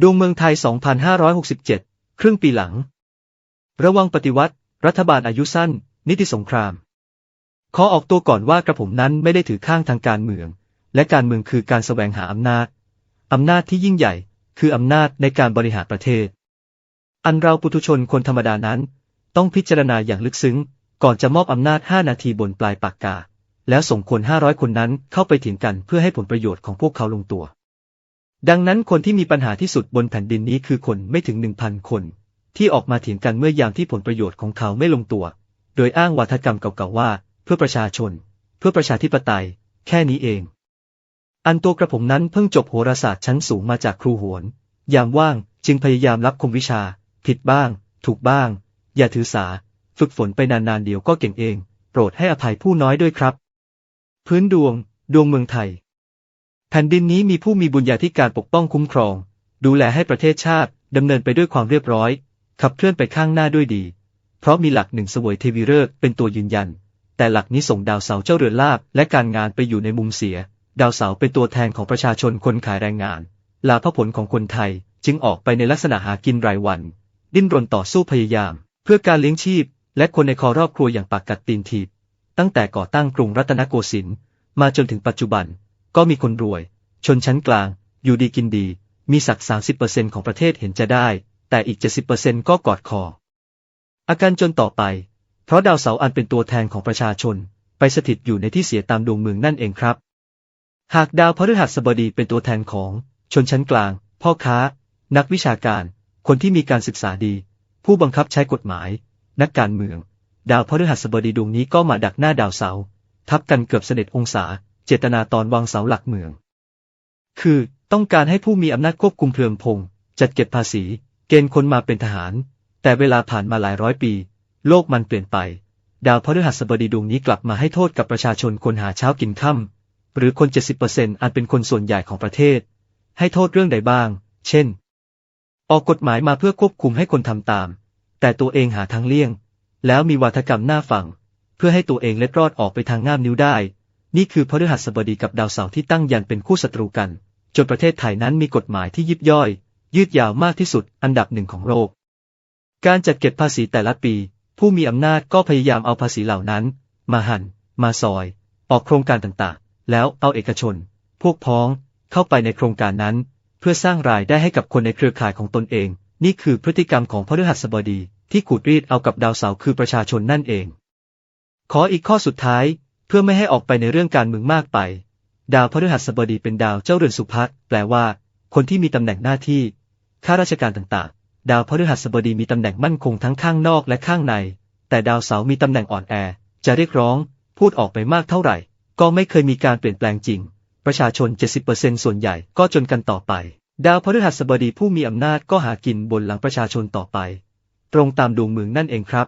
ดวงเมืองไทย 2567 ครึ่งปีหลัง ระวังปฏิวัติ รัฐบาลอายุสั้น นิติสงคราม ขอออกตัวก่อนว่ากระผมนั้นไม่ได้ถือข้างทางการเมือง และการเมืองคือการแสวงหาอำนาจ อำนาจที่ยิ่งใหญ่ คืออำนาจในการบริหารประเทศ อันเราปุถุชนคนธรรมดานั้น ต้องพิจารณาอย่างลึกซึ้ง ก่อนจะมอบอำนาจ 5 นาทีบนปลายปากกา แล้วส่งคน 500 คนนั้นเข้าไปถีงกันเพื่อให้ผลประโยชน์ของพวกเขาลงตัว ดังนั้นคนที่มีปัญหาที่สุดบนแผ่นดินนี้คือคนไม่ถึง1,000คน ที่ออกมาเถียงกันเมื่อยามที่ผลประโยชน์ของเขาไม่ลงตัว โดยอ้างวาทกรรมเก่าๆว่า เพื่อประชาชน เพื่อประชาธิปไตย แค่นี้เอง อันตัวกระผมนั้นเพิ่งจบโหราศาสตร์ชั้นสูงมาจากครูโหนยามว่างจึงพยายามรับคมวิชา ผิดบ้าง ถูกบ้าง อย่าถือสา ฝึกฝนไปนานๆเดี๋ยวก็เก่งเอง โปรดให้อภัยผู้น้อยด้วยครับ พื้นดวง ดวงเมืองไทย แผ่นดินนี้มีผู้มีบุญญาธิการปกป้องคุ้มครอง ดูแลให้ประเทศชาติดำเนินไปด้วยความเรียบร้อย ขับเคลื่อนไปข้างหน้าด้วยดี เพราะมีหลักหนึ่งสวยเทวีฤกษ์เป็นตัวยืนยัน แต่หลักนี้ส่งดาวเสาเจ้าเรือนลาบและการงานไปอยู่ในมุมเสีย ดาวเสาเป็นตัวแทนของประชาชนคนขายแรงงาน ลาภผลของคนไทยจึงออกไปในลักษณะหากินรายวัน ดิ้นรนต่อสู้พยายาม เพื่อการเลี้ยงชีพ และคนในคอรอบครัวอย่างปากกัดตีนถีบตั้งแต่ก่อตั้งกรุงรัตนโกสินทร์มาจนถึงปัจจุบัน ก็มีคนรวย ชนชั้นกลาง อยู่ดีกินดี มีสัก 30%ของประเทศเห็นจะได้ แต่อีก 70%ก็กอดคอ อาการจนต่อไป เพราะดาวเสาร์อันเป็นตัวแทนของประชาชน ไปสถิตอยู่ในที่เสียตามดวงเมืองนั่นเองครับ หากดาวพฤหัสบดีเป็นตัวแทนของ ชนชั้นกลาง พ่อค้า นักวิชาการ คนที่มีการศึกษาดี ผู้บังคับใช้กฎหมาย นักการเมือง ดาวพฤหัสบดีดวงนี้ก็มาดักหน้าดาวเสาร์ทับกันเกือบเสด็จองศา เจตนาตอนวางเสาหลักเมือง คือ ต้องการให้ผู้มีอำนาจควบคุมเพลิงพง จัดเก็บภาษี เกณฑ์คนมาเป็นทหาร แต่เวลาผ่านมาหลายร้อยปี โลกมันเปลี่ยนไป ดาวพฤหัสบดีดวงนี้กลับมาให้โทษกับประชาชนคนหาเช้ากินค่ำหรือคน70%อันเป็นคนส่วนใหญ่ของประเทศ ให้โทษเรื่องใดบ้าง เช่น ออกกฎหมายมาเพื่อควบคุมให้คนทำตาม แต่ตัวเองหาทางเลี่ยง แล้วมีวาทกรรมหน้าฟังเพื่อให้ตัวเองเล็ดรอดออกไปทางง่ามนิ้วได้ นี่คือพฤหัสบดีกับดาวเสาร์ที่ตั้งยันเป็นคู่ศัตรูกัน จนประเทศไทยนั้นมีกฎหมายที่ยิบย่อย ยืดยาวมากที่สุดอันดับหนึ่งของโลก การจัดเก็บภาษีแต่ละปี ผู้มีอำนาจก็พยายามเอาภาษีเหล่านั้น มาหัน่น มาซอย ออกโครงการต่างๆ แล้วเอาเอกชน พวกพ้องเข้าไปในโครงการนั้น เพื่อสร้างรายได้ให้กับคนในเครือข่ายของตนเอง นี่คือพฤติกรรมของพฤหัสบดีที่ขูดรีดเอากับดาวเสาร์คือประชาชนนั่นเอง ขออีกข้อสุดท้าย เพื่อไม่ให้ออกไปในเรื่องการเมืองมากไป ดาวพฤหัสบดีเป็นดาวเจ้าเรือนสุภักแปลว่า คนที่มีตำแหน่งหน้าที่ ข้าราชการต่างๆ ดาวพฤหัสบดีมีตำแหน่งมั่นคงทั้งข้างนอกและข้างใน แต่ดาวเสาร์มีตำแหน่งอ่อนแอ จะเรียกร้อง พูดออกไปมากเท่าไหร่ ก็ไม่เคยมีการเปลี่ยนแปลงจริง ประชาชน 70%ส่วนใหญ่ก็จนกันต่อไป ดาวพฤหัสบดีผู้มีอำนาจก็หากินบนหลังประชาชนต่อไป ตรงตามดวงเมืองนั่นเองครับ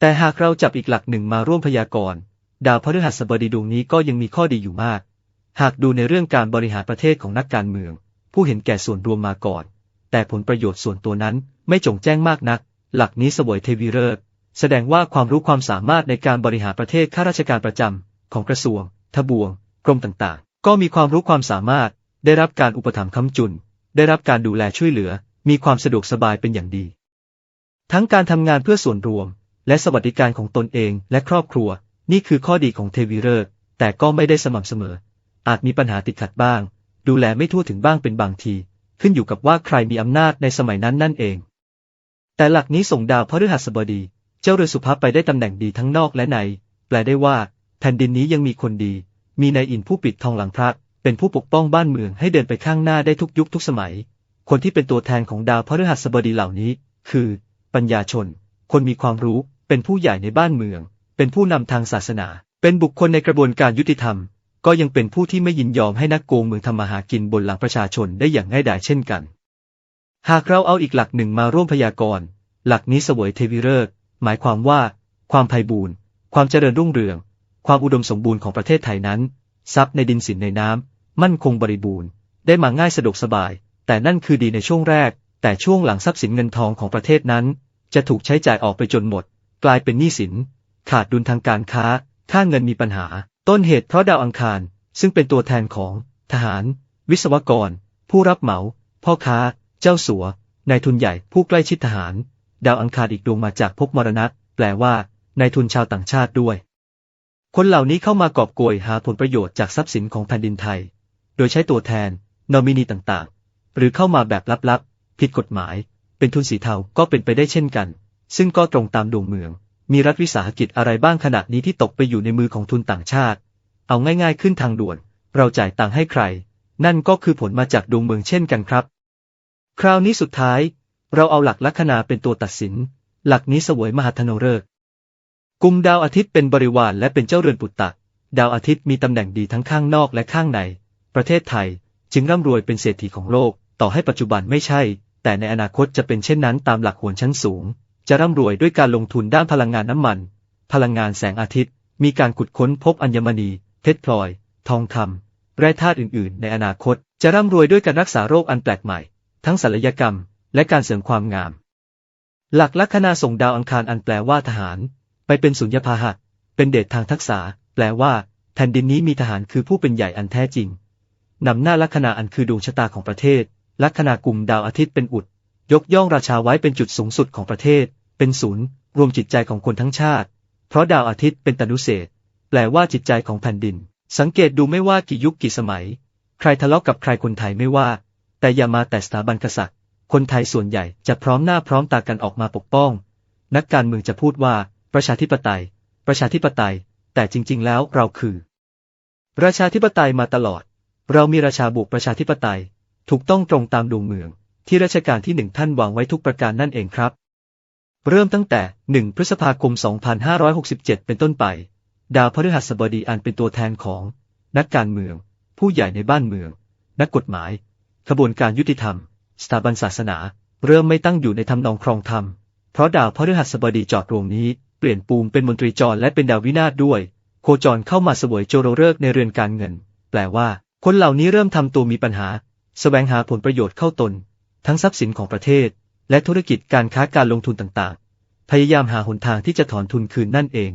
แต่หากเราจับอีกหลักหนึ่งมาร่วมพยากรณ์ ดาวพฤหัสบดีดวงนี้ก็ยังมีข้อดีอยู่มาก หากดูในเรื่องการบริหารประเทศของนักการเมือง ผู้เห็นแก่ส่วนรวมมาก่อน แต่ผลประโยชน์ส่วนตัวนั้นไม่จงแจ้งมากนัก หลักนี้สวยเทวีฤกษ์แสดงว่าความรู้ความสามารถในการบริหารประเทศข้าราชการประจำของกระทรวง ทบวง กรมต่างๆ ก็มีความรู้ความสามารถ ได้รับการอุปถัมภ์ค้ำจุน ได้รับการดูแลช่วยเหลือ มีความสะดวกสบายเป็นอย่างดี ทั้งการทำงานเพื่อส่วนรวม และสวัสดิการของตนเองและครอบครัว นี่คือข้อดีของเทวีฤกษ์แต่ก็ไม่ได้สม่ำเสมอ อาจมีปัญหาติดขัดบ้าง ดูแลไม่ทั่วถึงบ้างเป็นบางที ขึ้นอยู่กับว่าใครมีอำนาจในสมัยนั้นนั่นเอง แต่หลักนี้ส่งดาวพฤหัสบดี เจ้าเรือสุภาพไปได้ตำแหน่งดีทั้งนอกและใน แปลได้ว่า แผ่นดินนี้ยังมีคนดี มีนายอินผู้ปิดทองหลังพระเป็นผู้ปกป้องบ้านเมืองให้เดินไปข้างหน้าได้ทุกยุคทุกสมัย คนที่เป็นตัวแทนของดาวพฤหัสบดีเหล่านี้ คือ ปัญญาชน คนมีความรู้ เป็นผู้ใหญ่ในบ้านเมือง เป็นผู้นำทางศาสนา เป็นบุคคลในกระบวนการยุติธรรม ก็ยังเป็นผู้ที่ไม่ยินยอมให้นักโกงเมืองทำมาหากินบนหลังประชาชนได้อย่างง่ายดายเช่นกัน หากเราเอาอีกหลักหนึ่งมาร่วมพยากรณ์ หลักนี้เสวยเทวิฤกษ์หมายความว่า ความไพบูรณ์ความเจริญรุ่งเรือง ความอุดมสมบูรณ์ของประเทศไทยนั้น ทรัพย์ในดินสินในน้ำมั่นคงบริบูรณ์ ได้มาง่ายสะดวกสบาย แต่นั่นคือดีในช่วงแรก แต่ช่วงหลังทรัพย์สินเงินทองของประเทศนั้น จะถูกใช้จ่ายออกไปจนหมด กลายเป็นหนี้สิน ขาดดุลทางการค้า ค่าเงินมีปัญหา ต้นเหตุเพราะดาวอังคาร ซึ่งเป็นตัวแทนของ ทหาร วิศวกร ผู้รับเหมา พ่อค้า เจ้าสัวนายทุนใหญ่ผู้ใกล้ชิดทหาร ดาวอังคารอีกดวงมาจากภพมรณะ แปลว่านายทุนชาวต่างชาติด้วย คนเหล่านี้เข้ามากอบโกยหาผลประโยชน์จากทรัพย์สินของแผ่นดินไทย โดยใช้ตัวแทน นอมินีต่างๆ หรือเข้ามาแบบลับๆ ผิดกฎหมาย เป็นทุนสีเทาก็เป็นไปได้เช่นกัน ซึ่งก็ตรงตามดวงเมือง มีรัฐวิสาหกิจอะไรบ้างขณะนี้ที่ตกไปอยู่ในมือของทุนต่างชาติ เอาง่ายๆขึ้นทางด่วน เราจ่ายตังค์ให้ใคร นั่นก็คือผลมาจากดวงเมืองเช่นกันครับ คราวนี้สุดท้าย เราเอาหลักลัคนาเป็นตัวตัดสิน หลักนี้สวยมหาธนฤกษ์กลุ่มดาวอาทิตย์เป็นบริวารและเป็นเจ้าเรือนปุตตะ ดาวอาทิตย์มีตำแหน่งดีทั้งข้างนอกและข้างใน ประเทศไทย จึงร่ำรวยเป็นเศรษฐีของโลก ต่อให้ปัจจุบันไม่ใช่ แต่ในอนาคตจะเป็นเช่นนั้นตามหลักโหนชั้นสูง จะร่ำรวยด้วยการลงทุนด้านพลังงานน้ำมัน พลังงานแสงอาทิตย์ มีการขุดค้นพบอัญมณี เพชรพลอย ทองคำแร่ธาตุอื่น ๆ ในอนาคต จะร่ำรวยด้วยการรักษาโรคอันแปลกใหม่ ทั้งศัลยกรรม และการเสริมความงาม หลักลัคนาส่งดาวอังคารอันแปลว่าทหาร ไปเป็นสุญญพาหะ เป็นเดชทางทักษะ แปลว่า แผ่นดินนี้มีทหารคือผู้เป็นใหญ่อันแท้จริงนำหน้าลัคนาอันคือดวงชะตาของประเทศ ลัคนากลุ่มดาวอาทิตย์เป็นอุด ยกย่องราชาไว้เป็นจุดสูงสุดของประเทศ เป็นศูนย์ รวมจิตใจของคนทั้งชาติ เพราะดาวอาทิตย์เป็นตนุเศษแปลว่าจิตใจของแผ่นดิน สังเกตดูไม่ว่ากี่ยุคกี่สมัย ใครทะเลาะกับใครคนไทยไม่ว่า แต่อย่ามาแต่สถาบันกษัตริย์ คนไทยส่วนใหญ่จะพร้อมหน้าพร้อมตากันออกมาปกป้อง นักการเมืองจะพูดว่า ประชาธิปไตย ประชาธิปไตย แต่จริง ๆ แล้วเราคือ ปราชาธิปไตยมาตลอด เรามีราชาบุกประชาธิปไตย ถูกต้องตรงตามดวงเมือง ที่รัชกาลที่หนึ่งท่านวางไว้ทุกประการนั่นเองครับ เริ่มตั้งแต่ 1 พฤษภาคม 2567 เป็นต้นไป ดาวพฤหัสบดีอันเป็นตัวแทนของ นักการเมือง ผู้ใหญ่ในบ้านเมือง นักกฎหมายขบวนการยุติธรรม สถาบันศาสนา เริ่มไม่ตั้งอยู่ในทำนองครองธรรม เพราะดาวพฤหัสบดีจอดดวงนี้เปลี่ยนปูมเป็นมนตรีจรและเป็นดาววินาศด้วย โคจรเข้ามาสวยโจโรฤกษ์ในเรือนการเงิน แปลว่า คนเหล่านี้เริ่มทำตัวมีปัญหาแสวงหาผลประโยชน์เข้าตน ทั้งทรัพย์สินของประเทศ และธุรกิจการค้าการลงทุนต่างๆ พยายามหาหนทางที่จะถอนทุนคืนนั่นเอง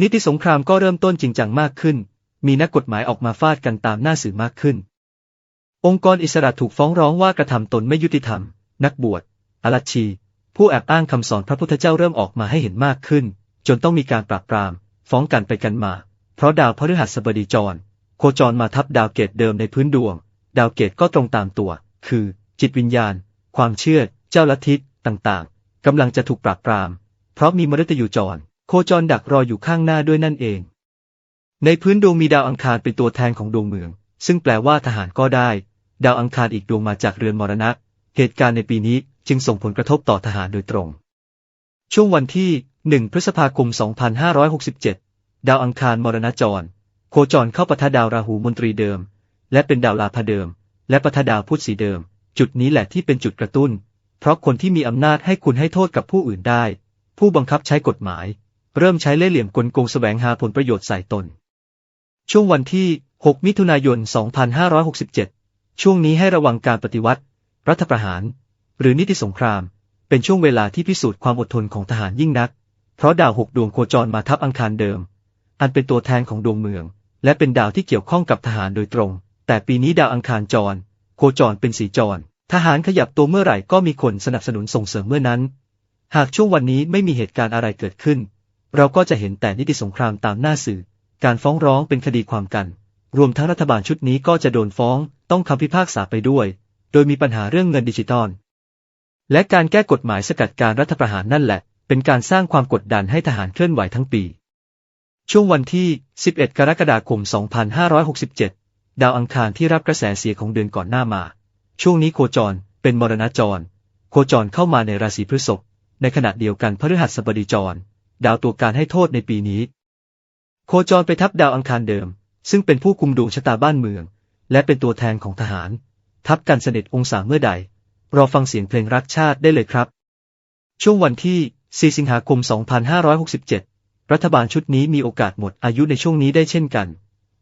นิติสงครามก็เริ่มต้นจริงจังมากขึ้น มีนักกฎหมายออกมาฟาดกันตามหน้าสื่อมากขึ้น องค์กรอิสระถูกฟ้องร้องว่ากระทำตนไม่ยุติธรรม นักบวชอลัชชี ผู้แอบอ้างคำสอนพระพุทธเจ้าเริ่มออกมาให้เห็นมากขึ้น จนต้องมีการปราบปราม ฟ้องกันไปกันมา เพราะดาวพฤหัสบดีจร โคจรมาทับดาวเกตเดิมในพื้นดวง ดาวเกตก็ตรงตามตัว คือ จิตวิญญาณ ความเชื่อ เจ้าลัทธิต่างๆ กำลังจะถูกปราบปราม เพราะมีมฤตยูจร โคจรดักรออยู่ข้างหน้าด้วยนั่นเอง ในพื้นดวงมีดาวอังคารเป็นตัวแทนของดวงเมือง ซึ่งแปลว่าทหารก็ได้ ดาวอังคารอีกดวงมาจากเรือนมรณะ เหตุการณ์ในปีนี้จึงส่งผลกระทบต่อทหารโดยตรง ช่วงวันที่ 1 พฤษภาคม 2567 ดาวอังคารมรณะจร โคจรเข้าปะทะดาวราหูมนตรีเดิม และเป็นดาวลาภเดิม และปะทะดาวพุธสีเดิม จุดนี้แหละที่เป็นจุดกระตุ้น เพราะคนที่มีอำนาจให้คุณให้โทษกับผู้อื่นได้ ผู้บังคับใช้กฎหมาย เริ่มใช้เล่ห์เหลี่ยมกลโกงแสวงหาผลประโยชน์ใส่ตน ช่วงวันที่ 6 มิถุนายน 2567 ช่วงนี้ให้ระวังการปฏิวัติ รัฐประหาร หรือนิติสงคราม เป็นช่วงเวลาที่พิสูจน์ความอดทนของทหารยิ่งนัก เพราะดาวหกดวงโคจรมาทับอังคารเดิม อันเป็นตัวแทนของดวงเมือง และเป็นดาวที่เกี่ยวข้องกับทหารโดยตรง แต่ปีนี้ดาวอังคารจร โคจรเป็นสีจร ทหารขยับตัวเมื่อไหร่ก็มีคนสนับสนุนส่งเสริมเมื่อนั้น หากช่วงวันนี้ไม่มีเหตุการณ์อะไรเกิดขึ้น เราก็จะเห็นแต่นิติสงครามตามหน้าสื่อ การฟ้องร้องเป็นคดีความกัน รวมทั้งรัฐบาลชุดนี้ก็จะโดนฟ้อง ต้องคำพิพากษาไปด้วย โดยมีปัญหาเรื่องเงินดิจิตอล และการแก้กฎหมายสกัดการรัฐประหารนั่นแหละ เป็นการสร้างความกดดันให้ทหารเคลื่อนไหวทั้งปี ช่วงวันที่ 11 กรกฎาคม 2567 ดาวอังคารที่รับกระแสเสียของเดือนก่อนหน้ามา ช่วงนี้โคจร เป็นมรณะจร โคจรเข้ามาในราศีพฤษภ ในขณะเดียวกันพฤหัสบดีจร ดาวตัวการให้โทษในปีนี้ โคจรไปทับดาวอังคารเดิม ซึ่งเป็นผู้คุมดวงชะตาบ้านเมือง และเป็นตัวแทนของทหาร ทับกันเสด็จองศาเมื่อใด รอฟังเสียงเพลงรักชาติได้เลยครับ ช่วงวันที่ 4 สิงหาคม 2567 รัฐบาลชุดนี้มีโอกาสหมดอายุในช่วงนี้ได้เช่นกัน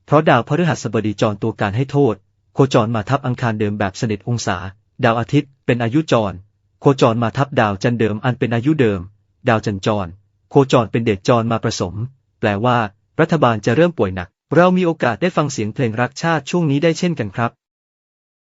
เพราะดาวพฤหัสบดีจรตัวการให้โทษ โคจรมาทับอังคารเดิมแบบเสนิทองศา ดาวอาทิตย์เป็นอายุจร โคจรมาทับดาวจันเดิมอันเป็นอายุเดิม ดาวจันจร โคจรเป็นเดชจรมาผสม แปลว่า รัฐบาลจะเริ่มป่วยหนัก เรามีโอกาสได้ฟังเสียงเพลงรักชาติช่วงนี้ได้เช่นกันครับ